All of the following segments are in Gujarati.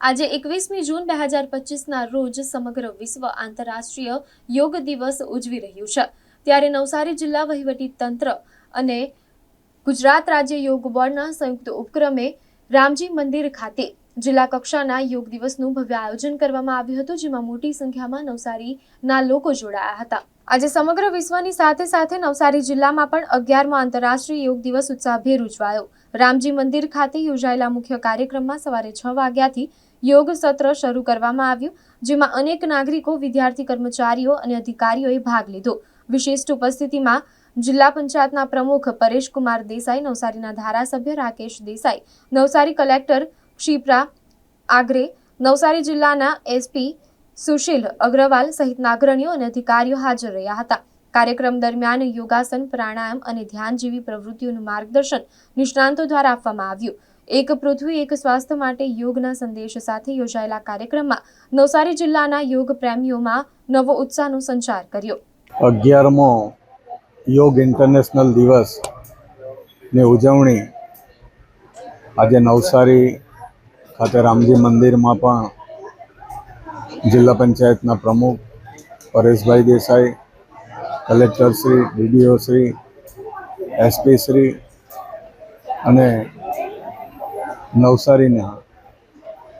આજે એકવીસમી જૂન બે હજાર પચીસના રોજ સમગ્ર વિશ્વ આંતરરાષ્ટ્રીય યોગ દિવસ ઉજવી રહ્યું છે. ત્યારે નવસારી જિલ્લા વહીવટી તંત્ર અને ગુજરાત રાજ્ય યોગ બોર્ડના સંયુક્ત ઉપક્રમે રામજી મંદિર ખાતે જિલ્લા કક્ષાના યોગ દિવસનું ભવ્ય આયોજન કરવામાં આવ્યું હતું, જેમાં મોટી સંખ્યામાં નવસારીના લોકો જોડાયા હતા. આજે સમગ્ર વિશ્વની સાથે સાથે નવસારી જિલ્લામાં પણ અગિયારમો આંતરરાષ્ટ્રીય યોગ દિવસ ઉત્સાહભેર ઉજવાયો. રામજી મંદિર ખાતે યોજાયેલા મુખ્ય કાર્યક્રમમાં સવારે છ વાગ્યાથી યોગ સત્ર શરૂ કરવામાં આવ્યું, જેમાં અનેક નાગરિકો, વિદ્યાર્થી કર્મચારીઓ અને અધિકારીઓએ ભાગ લીધો. વિશિષ્ટ ઉપસ્થિતિમાં જિલ્લા પંચાયતના પ્રમુખ પરેશકુમાર દેસાઈ, નવસારીના ધારાસભ્ય રાકેશ દેસાઈ, નવસારી કલેક્ટર ક્ષિપ્રા, આગ્રે, નવસારી જિલ્લાના એસપી સુશીલ અગ્રવાલ સહિતના અગ્રણીઓ અને અધિકારીઓ હાજર રહ્યા હતા. કાર્યક્રમ દરમિયાન યોગાસન, પ્રાણાયામ અને ધ્યાન જેવી પ્રવૃત્તિઓનું માર્ગદર્શન નિષ્ણાંતો દ્વારા આપવામાં આવ્યું. એક પૃથ્વી, એક સ્વાસ્થ્ય માટે યોગના સંદેશ સાથે યોજાયેલા કાર્યક્રમમાં નવસારી જિલ્લાના યોગ પ્રેમીઓમાં નવો ઉત્સાહનો સંચાર કર્યો. અગિયારમો યોગ ઇન્ટરનેશનલ દિવસ ઉજવણી આજે નવસારી ખાતે રામજી મંદિરમાં પણ જિલ્લા પંચાયતના પ્રમુખ પરેશભાઈ દેસાઈ, કલેક્ટર શ્રી એસપીશ્રી શ્રી, એસપી શ્રી અને નવસારીના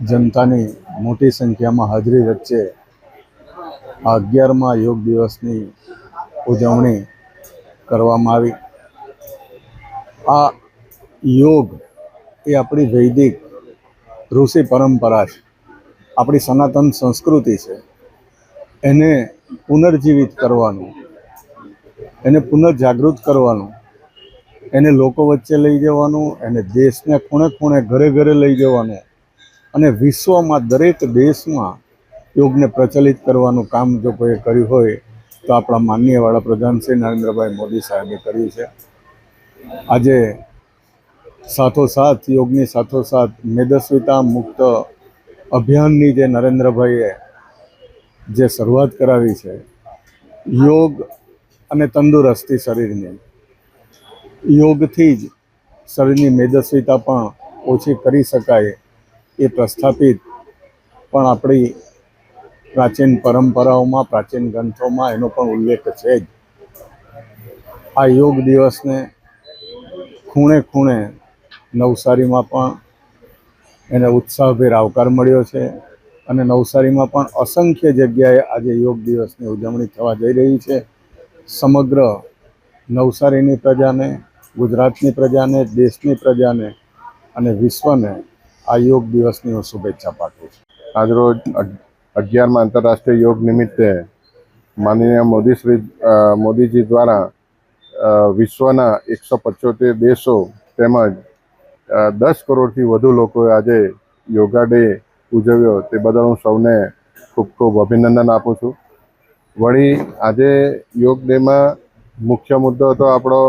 જનતાની મોટી સંખ્યામાં હાજરી વચ્ચે આ અગિયારમાં યોગ દિવસની ઉજવણી કરવામાં આવી. આ યોગ એ આપણી વૈદિક ઋષિ પરંપરા છે. આપણી સનાતન સંસ્કૃતિ છે. એને પુનર્જીવિત કરવાનું, એને પુનર્જાગૃત કરવાનું, એને લોકો વચ્ચે લઈ જવાનું, એને દેશને ખૂણે ખૂણે ઘરે ઘરે લઈ જવાનું અને વિશ્વમાં દરેક દેશમાં યોગને પ્રચલિત કરવાનું કામ જો કોઈએ કર્યું હોય, તો આપણા માનનીય વડાપ્રધાન શ્રી નરેન્દ્રભાઈ મોદી સાહેબે કર્યું છે. આજે સાથોસાથ, યોગની સાથોસાથ મેદસ્વીતા મુક્ત અભિયાનની જે નરેન્દ્રભાઈએ જે શરૂઆત કરાવી છે, યોગ અને તંદુરસ્તી શરીરની, યોગથી જ શરીરની મેદસ્વીતા પણ ઓછી કરી શકાય એ પ્રસ્થાપિત પણ આપણી પ્રાચીન પરંપરાઓમાં, પ્રાચીન ગ્રંથોમાં એનો પણ ઉલ્લેખ છે જ. આ યોગ દિવસને ખૂણે ખૂણે નવસારીમાં પણ એને ઉત્સાહભેર આવકાર મળ્યો છે અને નવસારીમાં પણ અસંખ્ય જગ્યાએ આજે યોગ દિવસની ઉજવણી થવા જઈ રહી છે. સમગ્ર નવસારીની પ્રજાને, ગુજરાતની પ્રજાને, દેશની પ્રજાને અને વિશ્વને આ યોગ દિવસની હું શુભેચ્છા પાઠવું છું. આજરોજ અગ- અગિયારમાં આંતરરાષ્ટ્રીય યોગ નિમિત્તે માનનીય મોદી શ્રી મોદીજી દ્વારા વિશ્વના એકસો પંચોતેર દેશો તેમજ દસ કરોડથી વધુ લોકોએ આજે યોગા ડે ઉજવ્યો, તે બદલ હું સૌને ખૂબ ખૂબ અભિનંદન આપું છું. વળી આજે યોગ ડેમાં મુખ્ય મુદ્દો હતો આપણો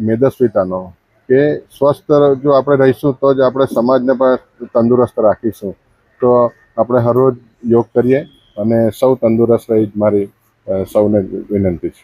મેદસ્વીતાનો કે સ્વસ્થ જો આપણે રહીશું તો જ આપણે સમાજને પણ તંદુરસ્ત રાખીશું. તો આપણે હરરોજ યોગ કરીએ અને સૌ તંદુરસ્ત રહી જ મારી સૌને વિનંતી છે.